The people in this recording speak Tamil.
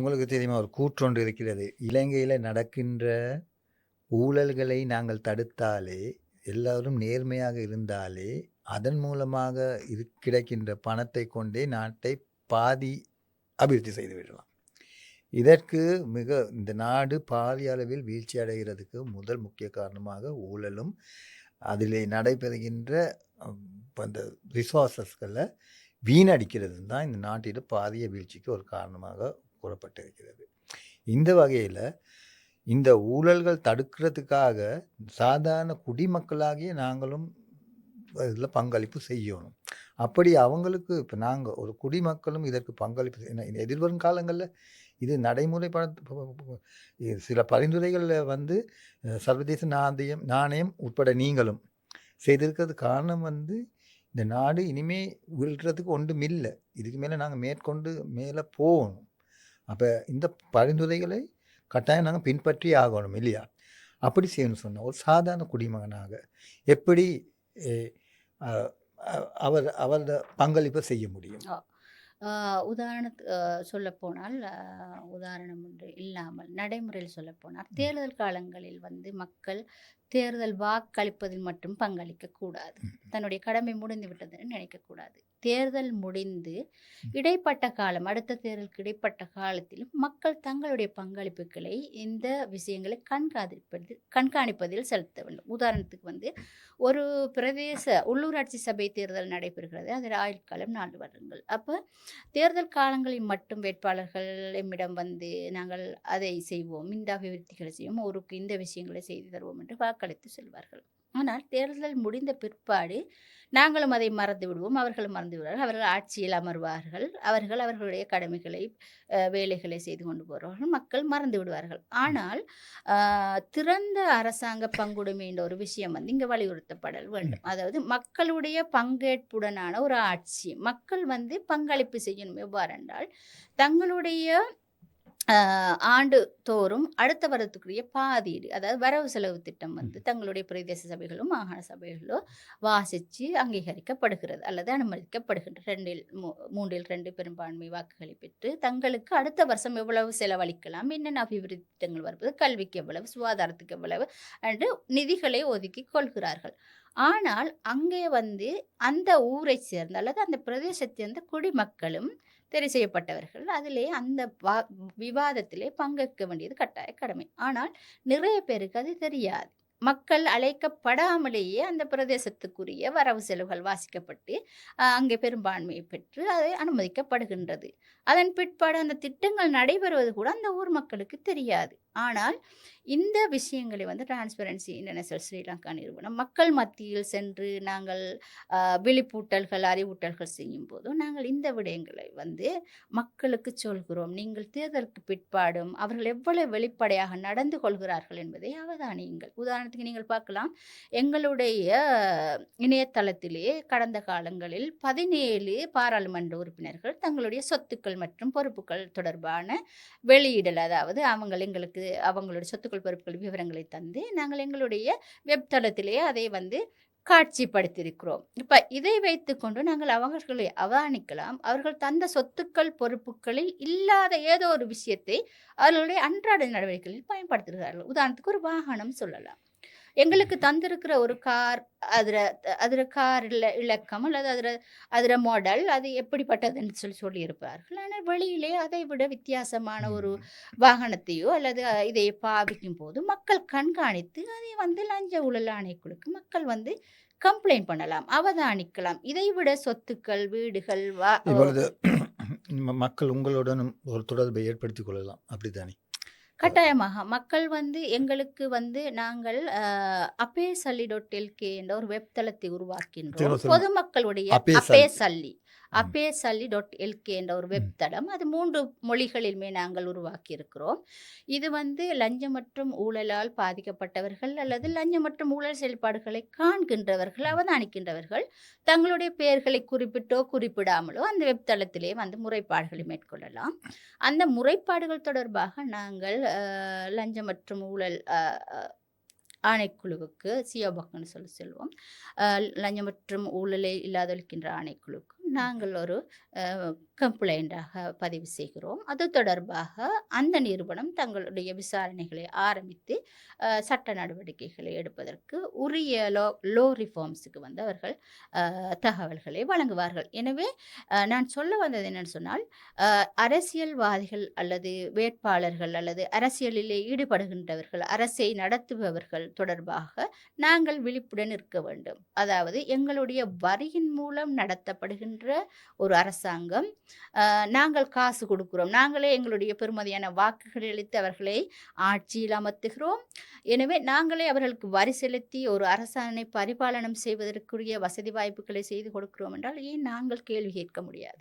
உங்களுக்கு தெரியுமா ஒரு கூற்றொன்று இருக்கிறது. இலங்கையில் நடக்கின்ற ஊழல்களை நாங்கள் தடுத்தாலே எல்லாரும் நேர்மையாக இருந்தாலே அதன் மூலமாக இரு கிடைக்கின்ற பணத்தை கொண்டே நாட்டை பாதி அபிவிருத்தி செய்து விடலாம். இதற்கு மிக இந்த நாடு பாதி அளவில் வீழ்ச்சி அடைகிறதுக்கு முதல் முக்கிய காரணமாக ஊழலும் அதிலே நடைபெறுகின்ற அந்த ரிசோர்ஸஸ்களை வீணடிக்கிறது தான் இந்த நாட்டில் பாரிய வீழ்ச்சிக்கு ஒரு காரணமாக கூறப்பட்டிருக்கிறது. இந்த வகையில் இந்த ஊழல்கள் தடுக்கிறதுக்காக சாதாரண குடிமக்களாகிய நாங்களும் இதில் பங்களிப்பு செய்யணும். அப்படி அவங்களுக்கு இப்போ நாங்கள் ஒரு குடிமக்களும் இதற்கு பங்களிப்பு என்ன, எதிர்வரும் காலங்களில் இது நடைமுறைப்பட சில பரிந்துரைகளில் வந்து சர்வதேச நாணயம் நாணயம் உட்பட நீங்களும் செய்திருக்கிறது காரணம் வந்து இந்த நாடு இனிமேல் விழுறதுக்கு ஒன்றும் இல்லை. இதுக்கு மேலே நாங்கள் மேற்கொண்டு மேலே போகணும். அப்போ இந்த பரிந்துரைகளை கட்டாயம் நாங்கள் பின்பற்றி ஆகணும் இல்லையா? அப்படி செய்யணும்னு சொன்னால் ஒரு சாதாரண குடிமகனாக எப்படி அவர் அவரது பங்களிப்பை செய்ய முடியும்? உதாரணத்து சொல்லப்போனால் உதாரணம் ஒன்று இல்லாமல் நடைமுறையில் சொல்லப்போனால் தேர்தல் காலங்களில் வந்து மக்கள் தேர்தல் வாக்களிப்பதில் மட்டும் பங்களிக்க கூடாது. தன்னுடைய கடமை முடிந்து விட்டதுன்னு நினைக்கக்கூடாது தேர்தல் முடிந்து இடைப்பட்ட காலம் அடுத்த தேர்தலுக்கு இடைப்பட்ட காலத்திலும் மக்கள் தங்களுடைய பங்களிப்புகளை இந்த விஷயங்களை கண்காணிப்பதில் கண்காணிப்பதில் செலுத்த வேண்டும். உதாரணத்துக்கு வந்து ஒரு பிரதேச உள்ளூராட்சி சபை தேர்தல் நடைபெறுகிறது. அதில் ஆயுட்காலம் நாலு வருடங்கள். அப்போ தேர்தல் காலங்களில் மட்டும் வேட்பாளர்கள் எம்மிடம் வந்து நாங்கள் அதை செய்வோம் இந்த அபிவிருத்திகளை செய்வோம் ஊருக்கு இந்த விஷயங்களை செய்து தருவோம் என்று வாக்களித்து செல்வார்கள். ஆனால் தேர்தல் முடிந்த பிற்பாடு நாங்களும் அதை மறந்து விடுவோம். அவர்களும் மறந்து விடுவார்கள். அவர்கள் ஆட்சியில் அமர்வார்கள். அவர்கள் அவர்களுடைய கடமைகளை வேலைகளை செய்து கொண்டு போகிறார்கள் மக்கள் மறந்து விடுவார்கள். ஆனால் திறந்த அரசாங்க பங்குடைமை என்ற ஒரு விஷயம் வந்து இங்கே வலியுறுத்தப்படல் வேண்டும். அதாவது மக்களுடைய பங்கேற்புடனான ஒரு ஆட்சி. மக்கள் வந்து பங்களிப்பு செய்யணும். எவ்வாறு என்றால் தங்களுடைய ஆண்டு தோறும் அடுத்த வருடத்துக்குரிய பாதீடு அதாவது வரவு செலவு திட்டம் வந்து தங்களுடைய பிரதேச சபைகளும் மாகாண சபைகளோ வாசித்து அங்கீகரிக்கப்படுகிறது. அல்லது அனுமதிக்கப்படுகின்ற ரெண்டில் மூன்றில் ரெண்டு பெரும்பான்மை வாக்குகளை பெற்று தங்களுக்கு அடுத்த வருஷம் எவ்வளவு செலவழிக்கலாம் என்னென்ன அபிவிருத்தி திட்டங்கள் வருவது கல்விக்கு எவ்வளவு சுகாதாரத்துக்கு எவ்வளவு என்று நிதிகளை ஒதுக்கி கொள்கிறார்கள். ஆனால் அங்கே வந்து அந்த ஊரை சேர்ந்த அல்லது அந்த பிரதேசத்தை சேர்ந்த குடிமக்களும் தெரிவு செய்யப்பட்டவர்கள். அதிலே அந்த வா விவாதத்திலே பங்கேற்க வேண்டியது கட்டாய கடமை. ஆனால் நிறைய பேருக்கு அது தெரியாது. மக்கள் அழைக்கப்படாமலேயே அந்த பிரதேசத்துக்குரிய வரவு செலவுகள் வாசிக்கப்பட்டு அங்கே பெரும்பான்மையை பெற்று அதை அனுமதிக்கப்படுகின்றது. அதன் பிற்பாடு அந்த திட்டங்கள் நடைபெறுவது கூட அந்த ஊர் மக்களுக்கு தெரியாது. ஆனால் இந்த விஷயங்களை வந்து டிரான்ஸ்பரன்சி இன்டர்நேஷனல் ஸ்ரீலங்கா நிறுவனம் மக்கள் மத்தியில் சென்று நாங்கள் விழிப்பூட்டல்கள் அறிவூட்டல்கள் செய்யும் போதும் நாங்கள் இந்த விடயங்களை வந்து மக்களுக்கு சொல்கிறோம். நீங்கள் தேர்தலுக்கு பிற்பாடும் அவர்கள் எவ்வளவு வெளிப்படையாக நடந்து கொள்கிறார்கள் என்பதை அவதானியுங்கள். உதாரணத்துக்கு நீங்கள் பார்க்கலாம். எங்களுடைய இணையதளத்திலே கடந்த காலங்களில் பதினேழு பாராளுமன்ற உறுப்பினர்கள் தங்களுடைய சொத்துக்கள் மற்றும் பொறுப்புகள் தொடர்பான வெளியிடல் அதாவது அவங்க எங்களுக்கு அவங்களுடைய சொத்துக்கள் பொறுப்புகள் விவரங்களை தந்து நாங்கள் எங்களுடைய வெப் அதை வந்து காட்சிப்படுத்தியிருக்கிறோம். இப்போ இதை வைத்துக்கொண்டு நாங்கள் அவர்களை அவதானிக்கலாம் அவர்கள் தந்த சொத்துக்கள் பொறுப்புகளில் இல்லாத ஏதோ ஒரு விஷயத்தை அவர்களுடைய அன்றாட நடவடிக்கைகளில் பயன்படுத்துகிறார்கள். உதாரணத்துக்கு ஒரு வாகனம் சொல்லலாம். எங்களுக்கு தந்திருக்கிற ஒரு கார் அதில் அதில் கார் இல இலக்கம் அல்லது அதில் அதில் மாடல் அது எப்படிப்பட்டதுன்னு சொல்லி சொல்லியிருப்பார்கள். ஆனால் வெளியிலே அதை விட வித்தியாசமான ஒரு வாகனத்தையோ அல்லது இதை பாவிக்கும் போது மக்கள் கண்காணித்து அதை வந்து லஞ்ச ஊழல் ஆணைக்குழுக்கு மக்கள் வந்து கம்ப்ளைண்ட் பண்ணலாம் அவதானிக்கலாம். இதை விட சொத்துக்கள் வீடுகள் வா மக்கள் உங்களுடன் ஒரு தொடர்பை ஏற்படுத்திக் கொள்ளலாம். அப்படித்தானே? கட்டாயமாக மக்கள் வந்து எங்களுக்கு வந்து நாங்கள் அப்பே சல்லி டாட் எல்கே என்ற ஒரு வெப் தளத்தை உருவாக்கின்றோம். பொதுமக்களுடைய அப்பே சல்லி. சல்லி அப்பே சல்லி டாட் எல்கே என்ற ஒரு வெப் தளம் அது மூன்று மொழிகளிலுமே நாங்கள் உருவாக்கி இருக்கிறோம் இது வந்து லஞ்சம் மற்றும் ஊழலால் பாதிக்கப்பட்டவர்கள் அல்லது லஞ்சம் மற்றும் ஊழல் செயல்பாடுகளை காண்கின்றவர்கள் அவதானிக்கின்றவர்கள் தங்களுடைய பெயர்களை குறிப்பிட்டோ குறிப்பிடாமலோ அந்த வெப் தளத்திலே வந்து முறைப்பாடுகளை மேற்கொள்ளலாம். அந்த முறைப்பாடுகள் தொடர்பாக நாங்கள் லஞ்சம் மற்றும் ஊழல் ஆணைக்குழுவுக்கு சியோபக்னு சொல்லி செல்வோம். அஹ், லஞ்சம் மற்றும் ஊழலை இல்லாதொழிக்கின்ற ஆணைக்குழுவுக்கு. நாங்கள் ஒரு கம்ப்ளைண்டாக பதிவு செய்கிறோம். அது தொடர்பாக அந்த நிறுவனம் தங்களுடைய விசாரணைகளை ஆரம்பித்து சட்ட நடவடிக்கைகளை எடுப்பதற்கு உரிய லோ லோ ரிஃபார்ம்ஸுக்கு வந்து அவர்கள் தகவல்களை வழங்குவார்கள். எனவே நான் சொல்ல வந்தது என்னன்னு சொன்னால் அரசியல்வாதிகள் அல்லது வேட்பாளர்கள் அல்லது அரசியலிலே ஈடுபடுகின்றவர்கள் அரசை நடத்துபவர்கள் தொடர்பாக நாங்கள் விழிப்புடன் இருக்க வேண்டும். அதாவது எங்களுடைய வரியின் மூலம் நடத்தப்படுகின்ற ஒரு அரசாங்கம் நாங்கள் காசு கொடுக்கிறோம். நாங்களே எங்களுடைய பெருமதியான வாக்குகளை அளித்து அவர்களை ஆட்சியில் அமர்த்துகிறோம். எனவே நாங்களே அவர்களுக்கு வரி செலுத்தி ஒரு அரசாணை பரிபாலனம் செய்வதற்குரிய வசதி வாய்ப்புகளை செய்து கொடுக்கிறோம் என்றால் ஏன் நாங்கள் கேள்வி கேட்க முடியாது?